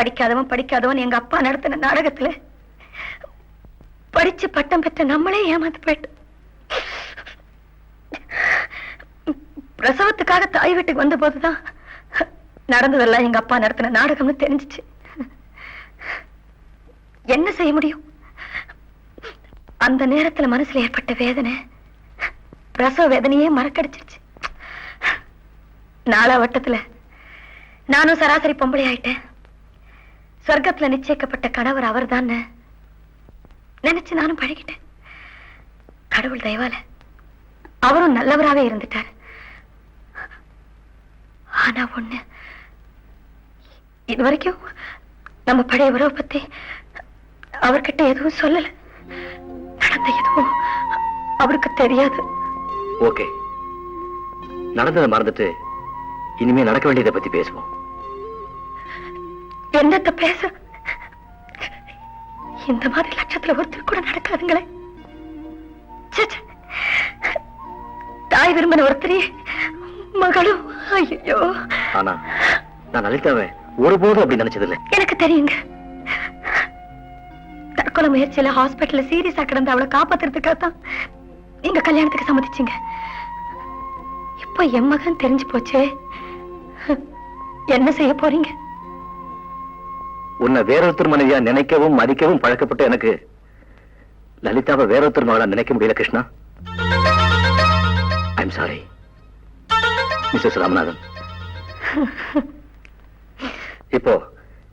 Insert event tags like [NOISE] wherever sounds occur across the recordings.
படிக்காதவன் படிக்காதவன் எங்க அப்பா நடத்தின நாடகத்துல படிச்சு பட்டம் பெற்ற நம்மளே ஏமாந்து போயிட்டோம் பிரசவத்துக்காக தாய் வீட்டுக்கு வந்த போதுதான் நடந்ததெல்லாம் எங்க அப்பா நடத்தின நாடகம்னு தெரிஞ்சுச்சு. என்ன செய்ய முடியும்? அந்த நேரத்துல மனசுல ஏற்பட்ட வேதனை பிரசவ வேதனையே மறக்கடிச்சிருச்சு. நாலா வட்டத்துல நானும் சராசரி பொம்பளை ஆயிட்டேன் சொர்க்கத்துல நிச்சயிக்கப்பட்ட கணவர் அவர்தான் நினைச்சு நானும் பழகிட்டேன். கடவுள் தயவால அவரும் நல்லவராவே இருந்துட்டார். ஆனா ஒண்ணு இது வரைக்கும் நம்ம பழைய உறவை பத்தி அவர்கிட்ட எதுவும் சொல்லல. நடந்த எதுவும் அவருக்கு தெரியாது. ஓகே. நடந்ததை மறந்துட்டு இனிமே நடக்க வேண்டியதை பத்தி பேசுவோம். என்னத்த பேச? இந்த மாதிரி லட்சத்துல ஒருத்தர் கூட நடக்காதுங்களே. தாய் விரும்பின ஒருத்தரே மகளும். ஐயோ ஆனா நான் லலிதாவை ஒருபோதும் அப்படி நினைச்சதில்லை. எனக்கு தெரியுங்க. தற்கொலை முயற்சியில ஹாஸ்பிட்டல்ல சீரியஸா கிடந்து அவளை காப்பாத்துறதுக்காக தான் நீங்க கல்யாணத்துக்கு சம்மதிச்சீங்க. இப்போ என் மகன் தெரிஞ்சு போச்சே. என்ன செய்ய போறீங்க? உன்னை வேறொருத்தர் மனைவியா நினைக்கவும் மதிக்கவும் பழக்கப்பட்ட எனக்கு லலிதாவை வேறொருத்தர் மகளா நினைக்க முடியல Krishna? I'm sorry Mrs Ramanathan. [LAUGHS] இப்போ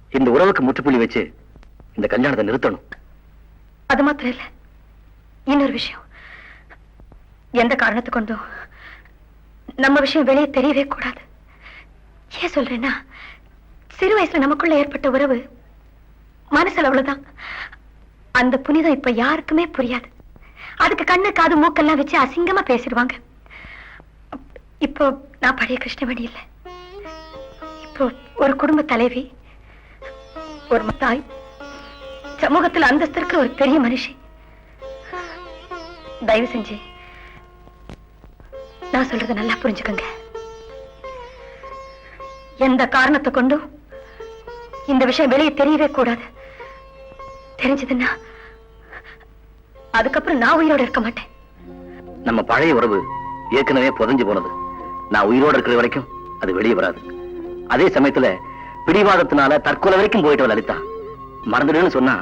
இந்த உறவுக்கு முற்றுப்புள்ளி வச்சு இந்த கல்யாணத்தை நிறுத்தணும். அது மாத்திரம் இல்ல. இன்னொரு விஷயம். எந்த காரணத்தை கொண்டும் நம்ம விஷயம் வெளியே தெரியவே கூடாது. ஏன் சொல்றேன்னா சிறு வயசுல நமக்குள்ள ஏற்பட்ட உறவு மனசுல அவ்வளவுதான் அந்த புனிதம் இப்ப யாருக்குமே புரியாது. அதுக்கு கண்ணு காது மூக்கெல்லாம் வச்சு அசிங்கமா பேசிடுவாங்க. இப்போ நான் பழைய கிருஷ்ணவணி இல்ல. இப்போ ஒரு குடும்ப தலைவி ஒரு தாய் சமூகத்துல அந்தஸ்து இருக்கிற ஒரு பெரிய மனுஷி. தயவு செஞ்சு நான் சொல்றத நல்லா புரிஞ்சுக்கோங்க. எந்த காரணத்தை கொண்டும் இந்த விஷயம் வெளியே தெரியவே கூடாது. தெரிஞ்சதுன்னா அதுக்கப்புறம் நான் உயிரோட இருக்க மாட்டேன். நம்ம பழைய உறவு ஏற்கனவே புதஞ்சு போனது. நான் உயிரோட இருக்கிற வரைக்கும் அது வெளியே வராது. அதே சமயத்துல பிடிவாதத்தினால தற்கொலை வரைக்கும் போயிட்டு லலிதா. மறந்துடுன்னு சொன்னா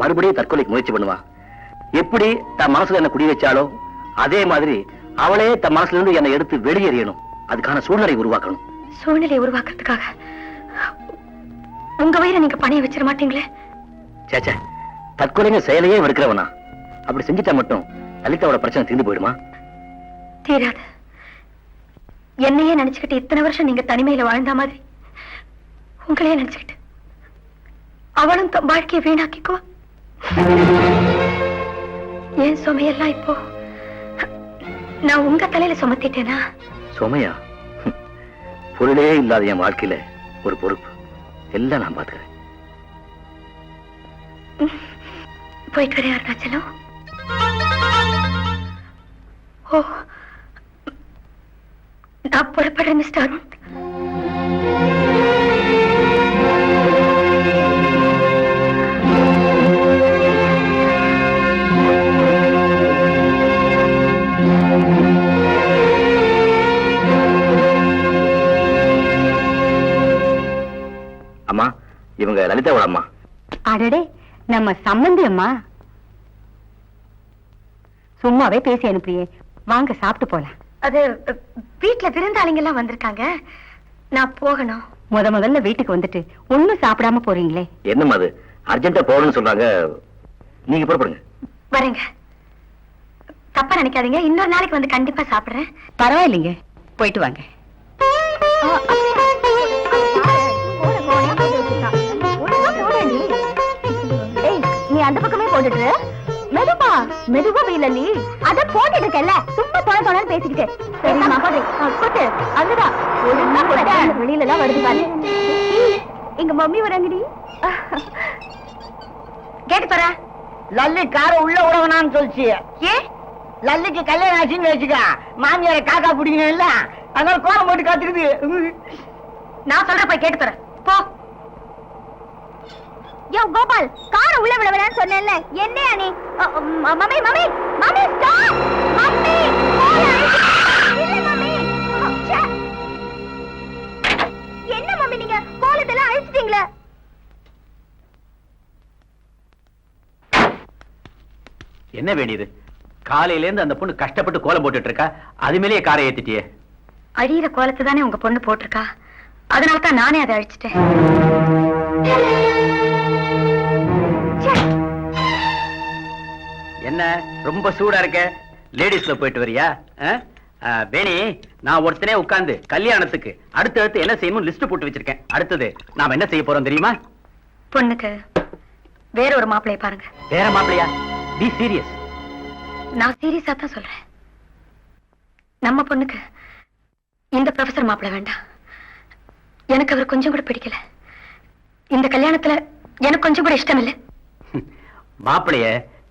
மறுபடியும் தற்கொலைக்கு முயற்சி பண்ணுவா. எப்படி தன் மனசுல என்ன குடி வச்சாலோ அதே மாதிரி அவளே தன் மனசுல இருந்து என்னை எடுத்து வெளியேறியணும். அதுக்கான சூழ்நிலை உருவாக்கணும். சூழ்நிலையை உருவாக்குறதுக்காக. உங்க வயிறை நீங்க பணிய வச்சிட மாட்டீங்களே? சேச்சே தற்கொலைங்க செயலையே வெறுக்கிறவனா அப்படி செஞ்சுட்டா மட்டும் லலிதாவோட பிரச்சனை தீர்ந்து போயிடுமா? தீராது. என்னையே நினைச்சுக்கிட்டு இத்தனை வருஷம் நீங்க தனிமையில வாழ்ந்த மாதிரி உங்களையே நினைச்சுக்கிட்டு அவளும் தன் வாழ்க்கையை வீணாக்கிக்குவா ஏன் சுமையெல்லாம் இப்போ நான் உங்க தலையில சுமத்திட்டேனா? சுமையா. பொருளே இல்லாத என் வாழ்க்கையில ஒரு பொறுப்பு. எல்லாம் நான் பாத்துக்கிறேன் போயிட்டு வரேன் அருணாச்சலம் ஓ நான் புறப்படுறேன் மிஸ்டர் அருண் அம்மா இவங்க லலிதாவோட அம்மா அடடே நம்ம சம்பந்தி அம்மா. சும்மாவே பேசி அனுப்புறியே. வாங்க சாப்பிட்டு போலாம். அது அ, வீட்ல விருந்தாளிங்க எல்லாம் வந்திருக்காங்க. நான் போகணும். முத முதல்ல வீட்டுக்கு வந்துட்டு ஒண்ணும் சாப்பிடாம போறீங்களே. என்னம்மா அது? அர்ஜென்ட்டா போகணும்னு சொல்றாங்க. நீங்க புறப்படுங்க. வரேங்க. தப்பா நினைக்காதீங்க. இன்னொரு நாளைக்கு வந்து கண்டிப்பா சாப்பிடுறேன். பரவாயில்லைங்க. போயிட்டு வாங்க. அந்த பக்கமே போட்டுட்டு. மெதுவா மெதுவா இல்ல அத போட்டுட்டு இருக்கல சும்மா தொலை தொலை பேசிக்கிட்டு. சரி போட்டு. அங்கதான். வெளியில எல்லாம் வருது பாரு. எங்க மம்மி வராங்கடி. கேட்டு பாரு லல்லி கார உள்ள விடவனான்னு சொல்லிச்சு. ஏன் லல்லிக்கு கல்யாணம் ஆச்சுன்னு வச்சுக்க. மாமியார காக்கா பிடிக்கணும் இல்ல அதனால கோலம் போட்டு காத்துக்குது நான் சொல்ற போய் கேட்டு பாரு போ. யோ கோபால் காரை உள்ள விட சொன்னேன்ல. என்னையா நீ? Mummy mummy mummy stop mummy. என்ன மம்மி நீங்க? கோலத்தெல்லாம் அழிச்சிட்டீங்களே. என்ன வேண்டியது காலையில இருந்து அந்த பொண்ணு கஷ்டப்பட்டு கோலம் போட்டுட்டு இருக்கா அது மேலேயே காரை ஏத்திட்டியே. அழியிற கோலத்தை தானே உங்க பொண்ணு போட்டிருக்கா? அதனால தான் நானே அதை அழிச்சிட்டேன். என்ன? ரொம்ப சூடா இருக்க. லேடிஸ்ல போயிட்டு வரியா? வேணி நான் ஒருத்தனே உட்கார்ந்து கல்யாணத்துக்கு அடுத்து அடுத்து என்ன செய்யணும் லிஸ்ட் போட்டு வச்சிருக்கேன். அடுத்தது நாம என்ன செய்ய போறோம் தெரியுமா? பொண்ணுக்கு வேற ஒரு மாப்பிளைய பாருங்க. வேற மாப்பிளையா பி சீரியஸ் நான் சீரியஸா தான் சொல்றேன். நம்ம பொண்ணுக்கு இந்த ப்ரொஃபசர் மாப்பிள வேண்டாம். எனக்கு அவர் கொஞ்சம் கூட பிடிக்கல. இந்த கல்யாணத்துல எனக்கு கொஞ்சம் கூட இஷ்டம் இல்லை மாப்பிளைய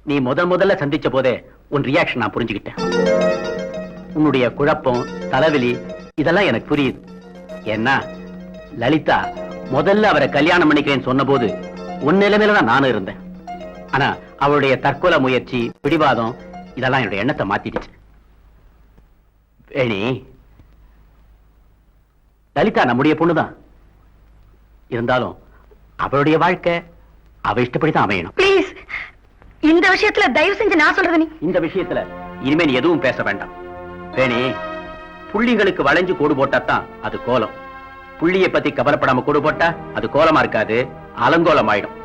நீ முதல் முதல்ல சந்திச்ச போதே உன் ரியாக்ஷன் நான் புரிஞ்சுக்கிட்டேன். உன்னுடைய குழப்பம் தலைவலி இதெல்லாம் எனக்கு புரியுது. ஏன்னா லலிதா முதல்ல அவரை கல்யாணம் பண்ணிக்கிறேன்னு சொன்னபோது உன் நிலைமையில தான் நானும் இருந்தேன். ஆனா அவளுடைய தற்கொலை முயற்சி பிடிவாதம் இதெல்லாம் என்னுடைய எண்ணத்தை மாத்திடுச்சு. வேணி லலிதா நம்முடைய பொண்ணுதான் இருந்தாலும் அவளுடைய வாழ்க்கை அவ இஷ்டப்படி தான் அமையணும். ப்ளீஸ் இந்த விஷயத்துல தயவு செஞ்சு நான் சொல்றது நீ. இந்த விஷயத்துல இனிமே நீ எதுவும் பேச வேண்டாம். வேணி புள்ளிகளுக்கு வளைஞ்சு கோடு போட்டாதான் அது கோலம். புள்ளிய பத்தி கவலைப்படாம கோடு போட்டா அது கோலமா இருக்காது அலங்கோலம் ஆயிடும்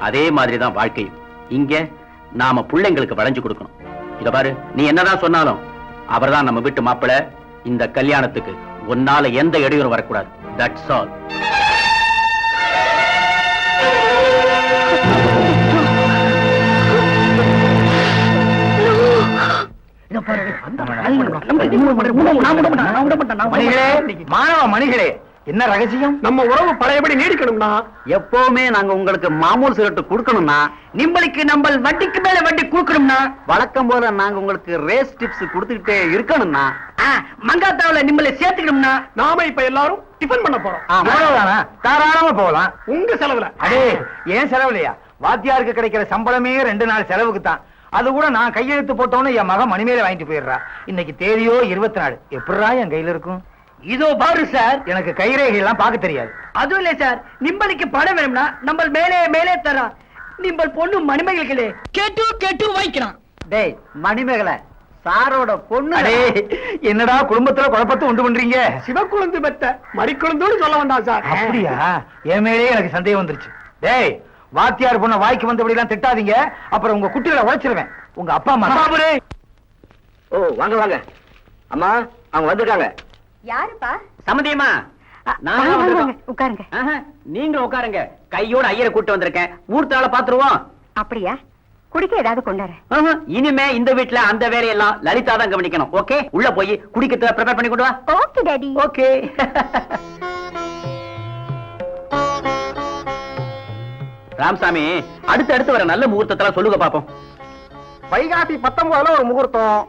அதே மாதிரிதான் வாழ்க்கையும். இங்க நாம புள்ளைங்களுக்கு வளைஞ்சு கொடுக்கணும். இத பாரு நீ என்னதான் சொன்னாலும் அவர்தான் நம்ம வீட்டு மாப்பிள. இந்த கல்யாணத்துக்கு உன்னால எந்த இடையூறும் வரக்கூடாது. தட்ஸ் ஆல் மாணவ மணிகளே என்ன ரகசியம்? நம்ம உறவு பழையபடி நீடிக்கணும்னா? எப்பவுமே நாங்க உங்களுக்கு மாமூல் சிகரெட் கொடுக்கணும்னா நிம்பளுக்கு நம்ம வட்டிக்கு மேல வட்டி கொடுக்கணும்னா வழக்கம் போல நாங்க உங்களுக்கு ரேஸ் டிப்ஸ் கொடுத்துக்கிட்டே இருக்கணும்னா மங்காத்தாவுல நிம்மளை சேர்த்துக்கணும்னா நாம இப்ப எல்லாரும் டிஃபன் பண்ண போறோம். அவ்வளவுதானா? தாராளமா போகலாம். உங்க செலவுல. அடே ஏன் செலவுலையா? வாத்தியாருக்கு கிடைக்கிற சம்பளமே ரெண்டு நாள் செலவுக்கு தான் அது கூட நான் கையெழுத்து போட்டோன்னு என் மகன் மணிமேல வாங்கிட்டு போயிடுறா. இன்னைக்கு தேதியோ இருபத்தி நாலு எப்படிரா என் கையில இருக்கும்? இதோ பாரு சார். எனக்கு கைரேகை எல்லாம் பார்க்க தெரியாது. அதுவும் இல்ல சார். நிம்பளுக்கு பணம் வேணும்னா நம்ம மேலே மேலே தரா. நிம்பல் பொண்ணு மணிமேகலே கேட்டு கேட்டு வாங்கிக்கிறான் டேய் மணிமேகலை சாரோட பொண்ணு அடே என்னடா குடும்பத்துல குழப்பத்தை உண்டு பண்றீங்க? சிவக்குழந்து பெத்த மறிக்குழந்தோடு சொல்ல வேண்டாம் சார். அப்படியா? என் மேலே எனக்கு சந்தேகம் வந்துருச்சு. டேய் வாத்தியார் பொண்ண வாய்க்கு வந்தபடி எல்லாம் திட்டாதீங்க. அப்புறம் உங்க குட்டிகளை உழைச்சிருவேன். உங்க அப்பா அம்மா ஓ வாங்க வாங்க. அம்மா அவங்க வந்திருக்காங்க. யாருப்பா. வாங்க, உட்காருங்க. ஆஹா, நீங்க உட்காருங்க. கையோட ஐயரை கூட்டு வந்திருக்கேன். ஊர்த்தால பாத்துருவோம் அப்படியா? குடிக்க ஏதாவது கொண்டாரு ஆஹா, இனிமே இந்த வீட்ல அந்த வேலையெல்லாம் லலிதா தான் கவனிக்கணும். ஓகே? உள்ள போய் குடிக்கிறத ப்ரிப்பேர் பண்ணி கொண்டு வா. ஓகே டாடி ஓகே ராமசாமி அடுத்து அடுத்து வர நல்ல முகூர்த்தத்தெல்லாம் சொல்லுங்க பாப்போம். வைகாசி பத்தொன்பதுல ஒரு முகூர்த்தம்.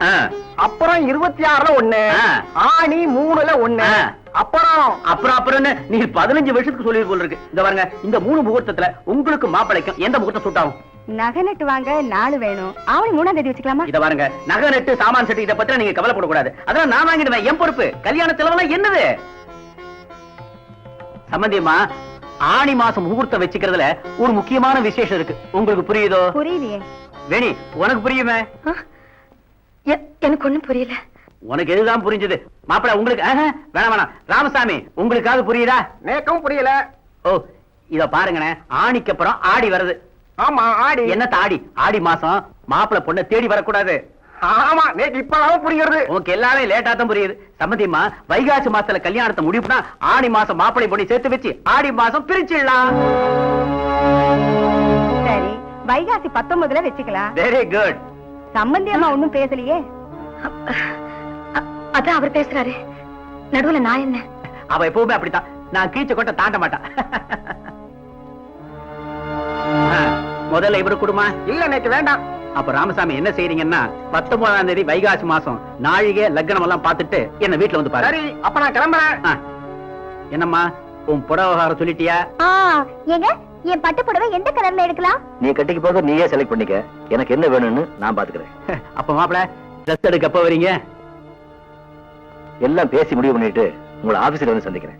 அப்புறம் இருபத்தி ஆறுல ஒண்ணு. ஆணி மூணுல ஒண்ணு. அப்புறம்? அப்புறம் அப்புறம் நீ பதினஞ்சு வருஷத்துக்கு சொல்லி போல இருக்கு இந்த பாருங்க இந்த மூணு முகூர்த்தத்துல உங்களுக்கு மாப்பிளைக்கும் எந்த முகூர்த்தம் சூட்டாகும் நகை நட்டு வாங்க நாலு வேணும். ஆவணி மூணாம் தேதி வச்சுக்கலாமா? இத பாருங்க நகை நட்டு சாமான் செட்டு இத பத்தி நீங்க கவலைப்படக்கூடாது. அதெல்லாம் நான் வாங்கிடுவேன். என் பொறுப்பு. கல்யாண செலவெல்லாம் என்னது? சம்பந்தியம்மா ஆணி மாசம் முகூர்த்தம் வச்சுக்கிறதுல ஒரு முக்கியமான விசேஷம் இருக்கு. உங்களுக்கு புரியுதோ? புரியலையே. வேணி உனக்கு புரியுமே? எனக்கு ஒண்ணும் புரியல. உனக்கு எதுதான் புரிஞ்சது? மாப்பிள உங்களுக்கு ஆஹா, வேணாம் வேணாம். ராமசாமி உங்களுக்காவது புரியுதா? நேக்கம் புரியல. ஓ இத பாருங்கண்ணே ஆணிக்கு அப்புறம் ஆடி வருது. ஆமா ஆடி. என்ன தாடி ஆடி மாசம் மாப்பிளை பொண்ணை தேடி வரக்கூடாது. ஆமா நேற்று இப்பதான் புரிகிறது. உனக்கு எல்லாரும் லேட்டா தான் புரியுது. சம்மதியம்மா வைகாசி மாசத்துல கல்யாணத்தை முடிவுனா ஆடி மாசம் மாப்பிளை பொண்ணி சேர்த்து வச்சு ஆடி மாசம் பிரிச்சிடலாம். சரி வைகாசி பத்தொன்பதுல வச்சுக்கலாம். வெரி குட் சம்பந்தி அம்மா ஒண்ணும் பேசலையே? அதான் அவர் பேசுறாரு. நடுவுல நான் என்ன? அவ எப்பவுமே அப்படித்தான். நான் கீச்ச கொட்ட தாண்ட மாட்டான். ஆ, முதல்ல இவரு குடுமா? இல்ல நேற்று வேண்டாம். அப்ப ராமசாமி என்ன செய்றீங்கன்னா பத்தொன்பதாம் தேதி வைகாசி மாசம் நாழிகை லக்னம் எல்லாம் பார்த்துட்டு என்ன வீட்டுல வந்து பாரு. சரி அப்ப நான் கிளம்புறேன். என்னம்மா உன் புடவகாரம் சொல்லிட்டியா? ஏங்க என் பட்டு புடவை எந்த கலர்ல எடுக்கலாம்? நீ கட்டிக்கு போக நீயே செலக்ட் பண்ணிக்க. எனக்கு என்ன வேணும்னு நான் பாத்துக்கிறேன். அப்ப மாப்பிள ட்ரெஸ் எடுக்க எப்ப வரீங்க? எல்லாம் பேசி முடிவு பண்ணிட்டு உங்களை ஆபீஸ்ல வந்து சந்திக்கிறேன்.